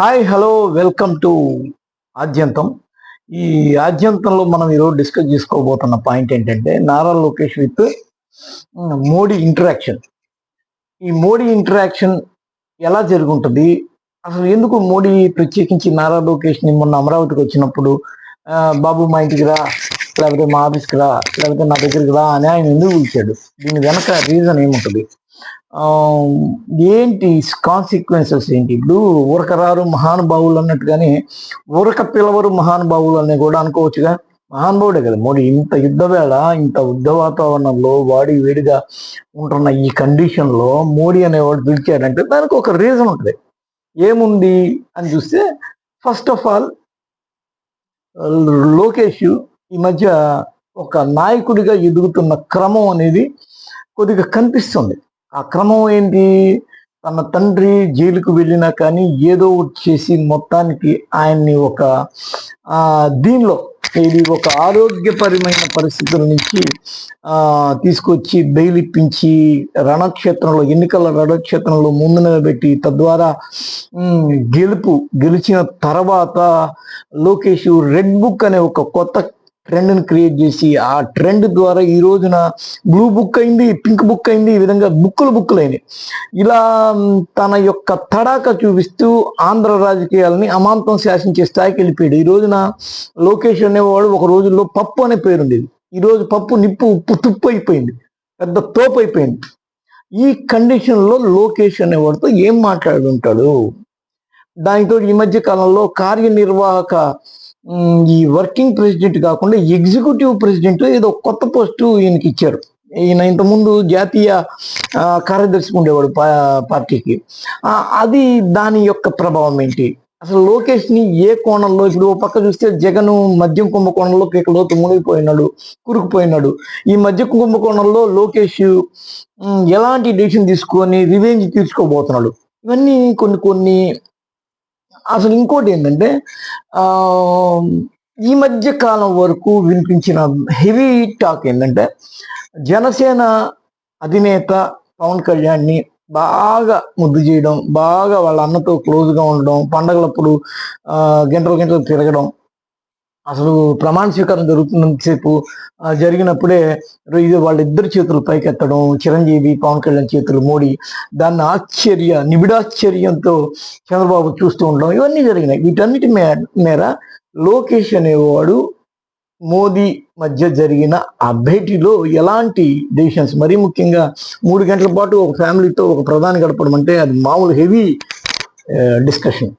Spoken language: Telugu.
హాయ్ హలో వెల్కమ్ టు ఆద్యంతం. ఈ ఆద్యంతంలో మనం ఈరోజు డిస్కస్ చేసుకోబోతున్న పాయింట్ ఏంటంటే నారా లోకేష్ విత్ మోడీ ఇంటరాక్షన్. ఈ మోడీ ఇంటరాక్షన్ ఎలా జరుగుంటుంది? అసలు ఎందుకు మోడీ ప్రత్యేకించి నారా లోకేష్ని మొన్న అమరావతికి వచ్చినప్పుడు బాబు మా ఇంటికి రా లేకపోతే మా ఆఫీస్కి రా లేకపోతే నా దగ్గరికి రా అని ఆయన ఎందుకు పిలిచాడు? దీని వెనక రీజన్ ఏముంటుంది? ఏంటి కాన్సిక్వెన్సెస్ ఏంటి? ఇప్పుడు ఉరకరారు మహానుభావులు అన్నట్టుగానే ఉరక పిలవరు మహానుభావులు అని కూడా అనుకోవచ్చుగా. మహానుభావుడే కదా మోడీ ఇంత యుద్ధ వేళ ఇంత యుద్ధ వాతావరణంలో వాడి వేడిగా ఉంటున్న ఈ కండిషన్లో మోడీ అనేవాడు పిలిచాడంటే దానికి ఒక రీజన్ ఉంటుంది. ఏముంది అని చూస్తే ఫస్ట్ ఆఫ్ ఆల్ లోకేష్ ఈ మధ్య ఒక నాయకుడిగా ఎదుగుతున్న క్రమం అనేది కొద్దిగా కనిపిస్తుంది. ఆ క్రమం ఏంటి? తన తండ్రి జైలుకు వెళ్ళినా కానీ ఏదో ఒకటి చేసి మొత్తానికి ఆయన్ని ఒక దీనిలో ఇది ఒక ఆరోగ్యపరమైన పరిస్థితుల నుంచి తీసుకొచ్చి బెయిలిప్పించి రణక్షేత్రంలో ఎన్నికల రణక్షేత్రంలో ముందు నిలబెట్టి తద్వారా గెలుపు గెలిచిన తర్వాత లోకేష్ రెడ్ బుక్ అనే ఒక కొత్త ట్రెండ్ని క్రియేట్ చేసి ఆ ట్రెండ్ ద్వారా ఈ రోజున బ్లూ బుక్ అయింది పింక్ బుక్ అయింది ఈ విధంగా బుక్కులు బుక్కులు అయినాయి ఇలా తన యొక్క తడాక చూపిస్తూ ఆంధ్ర రాజకీయాలని అమాంతం శాసించే స్థాయికి వెళ్ళిపోయాడు. ఈ రోజున లోకేష్ అనేవాడు ఒక రోజుల్లో పప్పు అనే పేరుండేది. ఈరోజు ఈ రోజు పప్పు నిప్పు ఉప్పు తుప్పు అయిపోయింది పెద్ద తోపు అయిపోయింది ఈ కండిషన్లో లోకేష్ అనేవాడితో ఏం మాట్లాడుంటాడు? దానితో ఈ మధ్య కాలంలో కార్యనిర్వాహక ఈ వర్కింగ్ ప్రెసిడెంట్ కాకుండా ఎగ్జిక్యూటివ్ ప్రెసిడెంట్ ఏదో కొత్త పోస్టు ఈయనకి ఇచ్చారు. ఈయన ఇంతకుముందు జాతీయ కార్యదర్శి ఉండేవాడు పా- పార్టీకి. అది దాని యొక్క ప్రభావం ఏంటి? అసలు లోకేష్ని ఏ కోణంలో ఇప్పుడు ఓ పక్క చూస్తే జగన్ మద్యం కుంభకోణంలో పీకలోతు మునిగిపోయినాడు కురుకుపోయినాడు. ఈ మధ్య కుంభకోణంలో లోకేష్ ఎలాంటి డెసిషన్ తీసుకొని రివెంజ్ తీర్చుకోబోతున్నాడు ఇవన్నీ కొన్ని కొన్ని అసలు ఇంకోటి ఏంటంటే ఈ మధ్య కాలం వరకు వినిపించిన హెవీ టాక్ ఏంటంటే జనసేన అధినేత పవన్ కళ్యాణ్ని బాగా ముద్దు చేయడం బాగా వాళ్ళ అన్నతో క్లోజ్గా ఉండడం పండగలప్పుడు గంటలు గంటలు తిరగడం అసలు ప్రమాణ స్వీకారం జరుగుతున్నంతసేపు జరిగినప్పుడే ఇది వాళ్ళిద్దరు చేతులు పైకెత్తడం చిరంజీవి పవన్ కళ్యాణ్ చేతులు మోడీ దాన్ని ఆశ్చర్య నిబిడాశ్చర్యంతో చంద్రబాబు చూస్తూ ఉండడం ఇవన్నీ జరిగినాయి. వీటన్నిటి మే మేర లోకేష్ అనేవాడు మోదీ మధ్య జరిగిన ఆ భేటీలో ఎలాంటి డెసిషన్స్ మరీ ముఖ్యంగా మూడు గంటల పాటు ఒక ఫ్యామిలీతో ఒక ప్రధాని గడపడం అంటే అది మామూలు హెవీ డిస్కషన్